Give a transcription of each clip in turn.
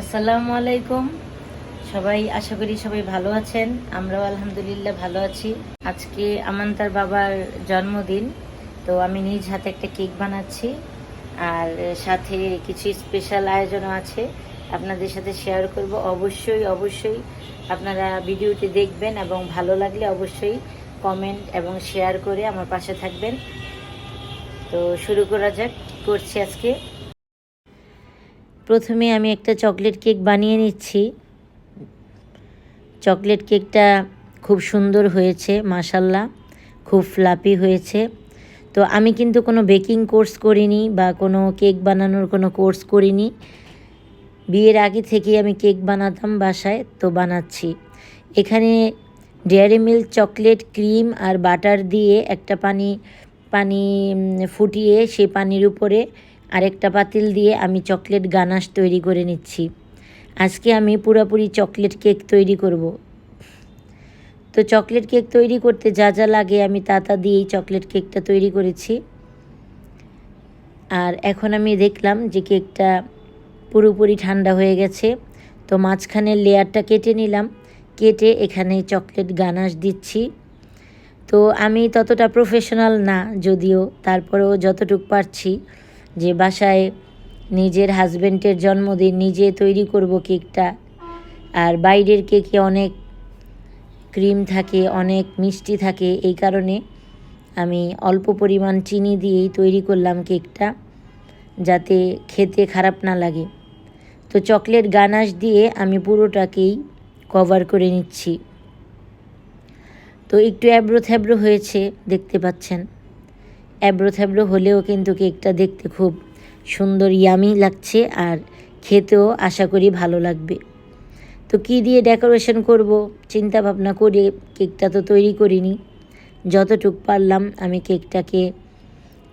আসসালামু আলাইকুম। সবাই, আশা করি সবাই ভালো আছেন। আমরাও আলহামদুলিল্লাহ ভালো আছি। আজকে আমান্তার বাবার জন্মদিন, তো আমি নিজ হাতে একটা কেক বানাচ্ছি। আর সাথে কিছু স্পেশাল আয়োজনও আছে। আপনাদের সাথে শেয়ার করব। অবশ্যই অবশ্যই আপনারা ভিডিওটি দেখবেন এবং ভালো লাগলে অবশ্যই কমেন্ট এবং শেয়ার করে আমার পাশে থাকবেন। তো শুরু করা যাক, করছি আজকে। প্রথমে আমি একটা চকলেট কেক বানিয়ে নিচ্ছি। চকলেট কেকটা খুব সুন্দর হয়েছে মাসাল্লাহ খুব ফ্লাপি হয়েছে। তো আমি কিন্তু কোনো বেকিং কোর্স করিনি বা কোনো কেক বানানোর কোনো কোর্স করিনি। বিয়ের আগে থেকেই আমি কেক বানাতাম বাসায়, তো বানাচ্ছি। এখানে ডেয়ারি মিল্ক চকলেট, ক্রিম আর বাটার দিয়ে একটা পানি পানি ফুটিয়ে সেই পানির উপরে আরেকটা পাতিল দিয়ে আমি চকলেট গানাশ তৈরি করে নিচ্ছি। আজকে আমি পুরোপুরি চকলেট কেক তৈরি করব। তো চকলেট কেক তৈরি করতে যা যা লাগে আমি তা তা দিয়েই চকলেট কেকটা তৈরি করেছি। আর এখন আমি দেখলাম যে কেকটা পুরোপুরি ঠান্ডা হয়ে গেছে। তো মাঝখানের লেয়ারটা কেটে নিলাম। কেটে এখানে চকলেট গানাশ দিচ্ছি। তো আমি ততটা প্রফেশনাল না, যদিও তারপরেও যতটুকু পারছি। যে বাসায় নিজের হাজব্যান্ডের জন্মদিন, নিজে তৈরি করব কেকটা। আর বাইরের কেকে অনেক ক্রিম থাকে, অনেক মিষ্টি থাকে। এই কারণে আমি অল্প পরিমাণ চিনি দিয়েই তৈরি করলাম কেকটা, যাতে খেতে খারাপ না লাগে। তো চকলেট গানাশ দিয়ে আমি পুরোটাকেই কভার করে নিচ্ছি। তো একটু অ্যাব্রো থ্যাব্রো হয়েছে, দেখতে পাচ্ছেন। অ্যাব্রো থ্যাব্রো হলেও কিন্তু কেকটা দেখতে খুব সুন্দর ইয়ামি লাগছে আর খেতেও আশা করি ভালো লাগবে। তো কি দিয়ে ডেকোরেশন করব? চিন্তা ভাবনা করে কেকটা তো তৈরি করিনি। যতটুক পারলাম আমি কেকটাকে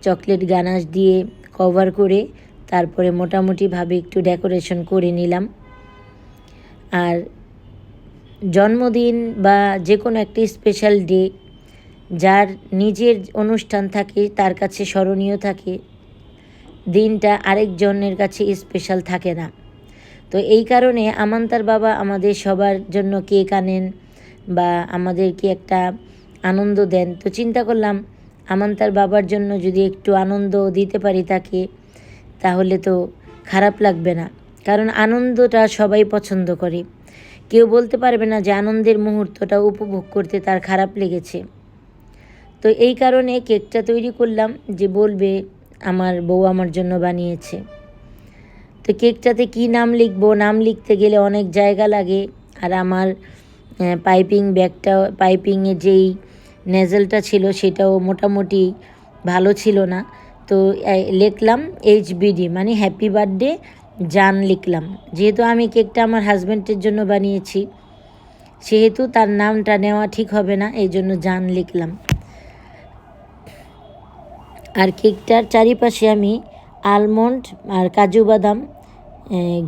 চকলেট গানাশ দিয়ে কভার করে তারপরে মোটামুটিভাবে একটু ডেকোরেশন করে নিলাম। আর জন্মদিন বা যে কোনো একটি স্পেশাল ডে যার নিজের অনুষ্ঠান থাকে, তার কাছে স্মরণীয় থাকে, দিনটা আরেকজনের কাছে স্পেশাল থাকে না। তো এই কারণে আমান্তার বাবা আমাদের সবার জন্য কেক আনেন বা আমাদেরকে একটা আনন্দ দেন। তো চিন্তা করলাম, আমান্তার বাবার জন্য যদি একটু আনন্দ দিতে পারি তাকে, তাহলে তো খারাপ লাগবে না। কারণ আনন্দটা সবাই পছন্দ করে। কেউ বলতে পারবে না যে আনন্দের মুহূর্তটা উপভোগ করতে তার খারাপ লেগেছে। তো এই কারণে কেকটা তৈরি করলাম যে বলবে, আমার বউ আমার জন্য বানিয়েছে। তো কেকটাতে কি নাম লিখব? নাম লিখতে গেলে অনেক জায়গা লাগে। আর আমার পাইপিং ব্যাগটা পাইপিংয়ে যেই নেজেলটা ছিল সেটাও মোটামুটি ভালো ছিল না। তো লিখলাম এইচ বিডি মানে হ্যাপি বার্থডে জান লিখলাম। যেহেতু আমি কেকটা আমার হাজব্যান্ডের জন্য বানিয়েছি, সেহেতু তার নামটা নেওয়া ঠিক হবে না, এই জন্য জান লিখলাম। আর কেকটার চারিপাশে আমি আলমন্ড আর কাজু বাদাম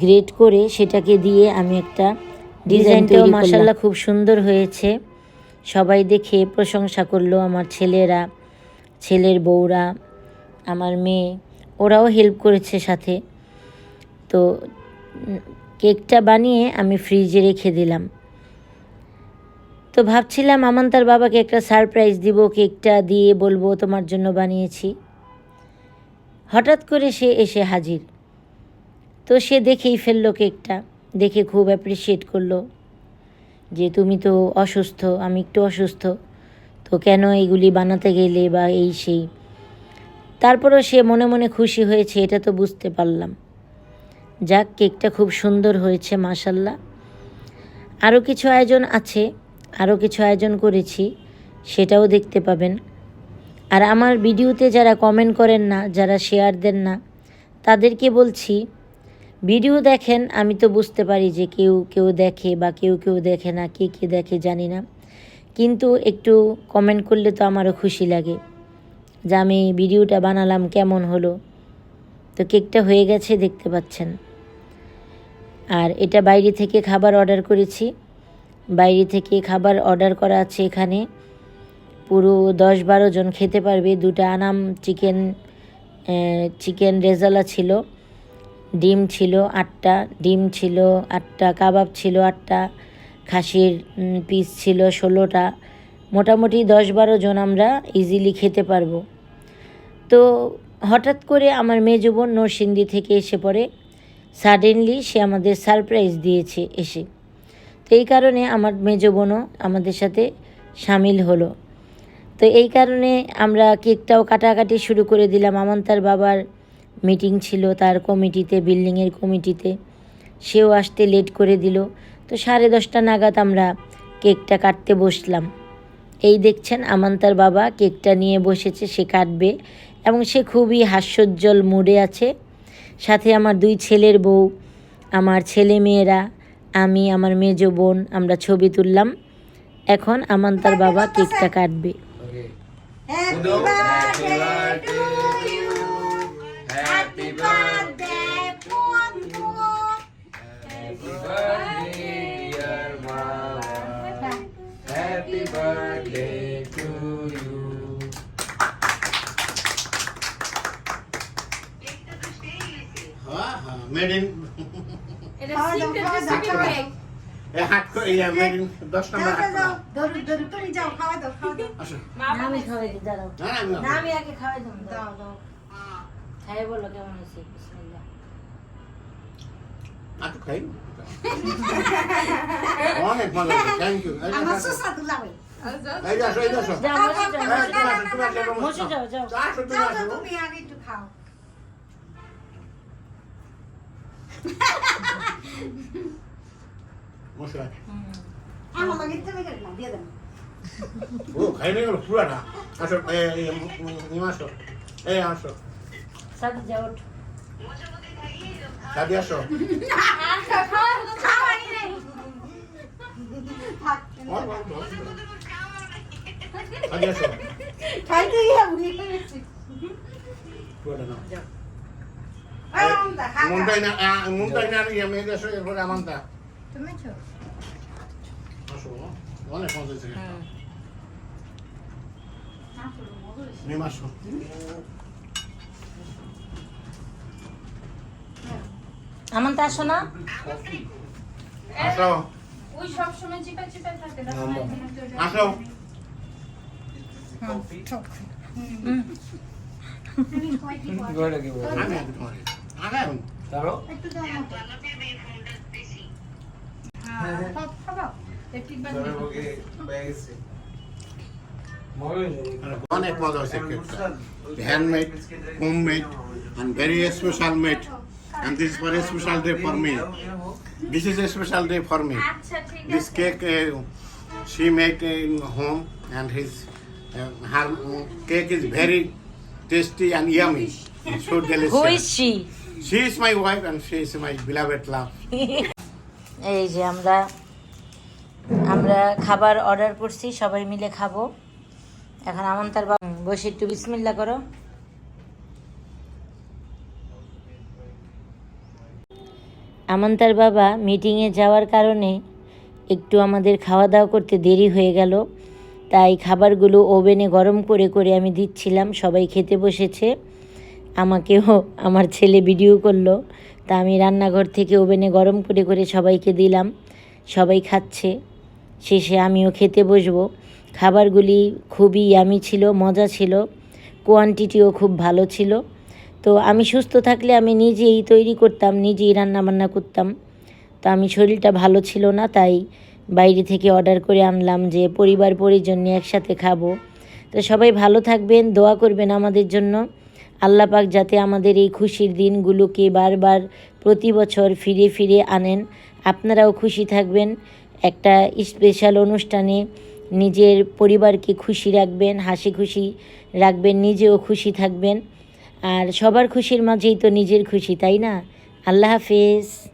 গ্রেট করে সেটাকে দিয়ে আমি একটা ডিজাইনটাও মাসাল্লাহ খুব সুন্দর হয়েছে। সবাই দেখে প্রশংসা করল আমার ছেলেরা ছেলের বউরা আমার মেয়ে ওরাও হেল্প করেছে সাথে। তো কেকটা বানিয়ে আমি ফ্রিজে রেখে দিলাম। তো ভাবছিলাম আমান তার বাবাকে একটা সারপ্রাইজ দিব, কেকটা দিয়ে বলব তোমার জন্য বানিয়েছি। হঠাৎ করে সে এসে হাজির। তো সে দেখেই ফেলল কেকটা, দেখে খুব অ্যাপ্রিসিয়েট করল। যে তুমি তো অসুস্থ, আমি একটু অসুস্থ, তো কেন এগুলি বানাতে গেলে বা এই সেই? তারপরেও সে মনে মনে খুশি হয়েছে, এটা তো বুঝতে পারলাম। যাক, কেকটা খুব সুন্দর হয়েছে মাসাল্লাহ আরও কিছু আয়োজন আছে। আরও কিছু আয়োজন করেছি, সেটাও দেখতে পাবেন। আর আমার ভিডিওতে যারা কমেন্ট করেন না, যারা শেয়ার দেন না, তাদেরকে বলছি, ভিডিও দেখেন, আমি তো বুঝতে পারি যে কেউ কেউ দেখে বা কেউ কেউ দেখে না, কে কে দেখে জানি না। কিন্তু একটু কমেন্ট করলে তো আমারও খুশি লাগে যে আমি ভিডিওটা বানালাম, কেমন হলো? তো কেকটা হয়ে গেছে, দেখতে পাচ্ছেন। আর এটা বাইরে থেকে খাবার অর্ডার করেছি। বাইরে থেকে খাবার অর্ডার করা আছে এখানে। পুরো দশ বারো জন খেতে পারবে। দুটো আনাম চিকেন চিকেন রেজালা ছিল, ডিম ছিল আটটা, ডিম ছিল আটটা, কাবাব ছিল আটটা, খাসির পিস ছিল ষোলোটা। মোটামুটি দশ বারো জন আমরা ইজিলি খেতে পারব। তো হঠাৎ করে আমার মেজো বোন নরসিংদী থেকে এসে পড়ে। সাডেনলি সে আমাদের সারপ্রাইজ দিয়েছে এসে। তো এই কারণে আমার মেজো বোনও আমাদের সাথে সামিল হলো। তো এই কারণে আমরা কেকটাও কাটাকাটি শুরু করে দিলাম। আমার তার বাবার মিটিং ছিল, তার কমিটিতে, বিল্ডিংয়ের কমিটিতে। সেও আসতে লেট করে দিল। তো সাড়ে দশটা নাগাদ আমরা কেকটা কাটতে বসলাম। এই দেখছেন আমান্তার বাবা কেকটা নিয়ে বসেছে, সে কাটবে এবং সে খুবই হাস্যোজ্জ্বল মুডে আছে। সাথে আমার দুই ছেলের বউ, আমার ছেলে মেয়েরা আমি আমার মেজ বোন আমরা ছবি তুললাম। এখন আমান তার বাবা কেকটা কাটবে। খাওয়া দাও, খাওয়া দাও, এ হাত করে ইয়া মেড ইন নম্বর হাত যাও। করা। দৌড়ু, দৌড়ু, তুমি যাও, খাওয়া দাও, খাওয়া দাও। আসো আমি খাওয়াই দিই দাঁড়াও না আমি আগে খাওয়াই দেবো দাও, দাও। খাই বলো কেমন হয়েছে বিসমিল্লাহ আটু খাই অনেক মজা থ্যাংক ইউ আমার সুসা দুলাভাই। এই যে এই যে আসো যাও বসে যাও এই, বসে তুমি যাও। আসো, তুমি আসো, এরকম বসে যাও, যাও। আসো, তুমি যাও, আসো। যাও, তুমি আগে একটু খাও। বসে আছো। আমার লাগে তুমি করে নাও, দিয়ে দাও। ও খাই নিয়ে গেল পুরাটা আসো এই এই, উম, উম, আসো এই আসো সাথে যাও ওঠো। সাদি আসো খাওয়াই নাই। থাক। সাদি আসো খাইতে গিয়ে ভুলে গেছি। পুরাটা নাও এই, আমদা, খা, খা। মুন্টাই না আ, মুন্টাই না ইয়ে মেয়ে আসো এরপরে আমানটা তুমি ছো? আসো অনেক মজা হয়েছে হুম। নিম আসো আমার তো আসো না আসো ওই সবসময় চিপা চিপা থাকে আসো Good again. আগে এখন। Taro? একটু দাও আমাকে। হ্যাঁ, খাও, খাও। Taro boge bagese. অনেক মজা হয়েছে কেকটা handmade homemade and very special made and this is very special day for me this is a special day for me আচ্ছা ঠিক this cake uh, she made in home and his uh, her uh, cake is very she is my wife and she is my beloved love. এই যে আমরা আমরা খাবার order করছি, সবাই মিলে খাব। এখন আমন্তার বাবা বসে একটু বিসমিল্লা করো। আমন্তার বাবা মিটিংয়ে যাওয়ার কারণে একটু আমাদের খাওয়া দাওয়া করতে দেরি হয়ে গেল। তাই খাবারগুলো ওভেনে গরম করে করে আমি দিচ্ছিলাম, সবাই খেতে বসেছে। আমাকেও আমার ছেলে ভিডিও করল। তা আমি রান্নাঘর থেকে ওভেনে গরম করে করে সবাইকে দিলাম। সবাই খাচ্ছে। শেষে আমিও খেতে বসবো। খাবারগুলি খুবই ইয়ামি ছিল, মজা ছিল। কোয়ান্টিটিও খুব ভালো ছিল। তো আমি সুস্থ থাকলে আমি নিজেই তৈরি করতাম, নিজেই রান্নাবান্না করতাম। তো আমি শরীরটা ভালো ছিল না, তাই বাইরে থেকে অর্ডার করে আনলাম যে পরিবার পরিজন নিয়ে একসাথে খাব। তো সবাই ভালো থাকবেন, দোয়া করবেন আমাদের জন্য। আল্লাহ পাক যাতে আমাদের এই খুশির দিনগুলোকে বারবার প্রতি বছর ফিরে ফিরে আনেন। আপনারাও খুশি থাকবেন। একটা স্পেশাল অনুষ্ঠানে নিজের পরিবারকে খুশি রাখবেন, হাসি খুশি রাখবেন, নিজেও খুশি থাকবেন। আর সবার খুশির মাঝেই তো নিজের খুশি, তাই না? আল্লাহ হাফেজ।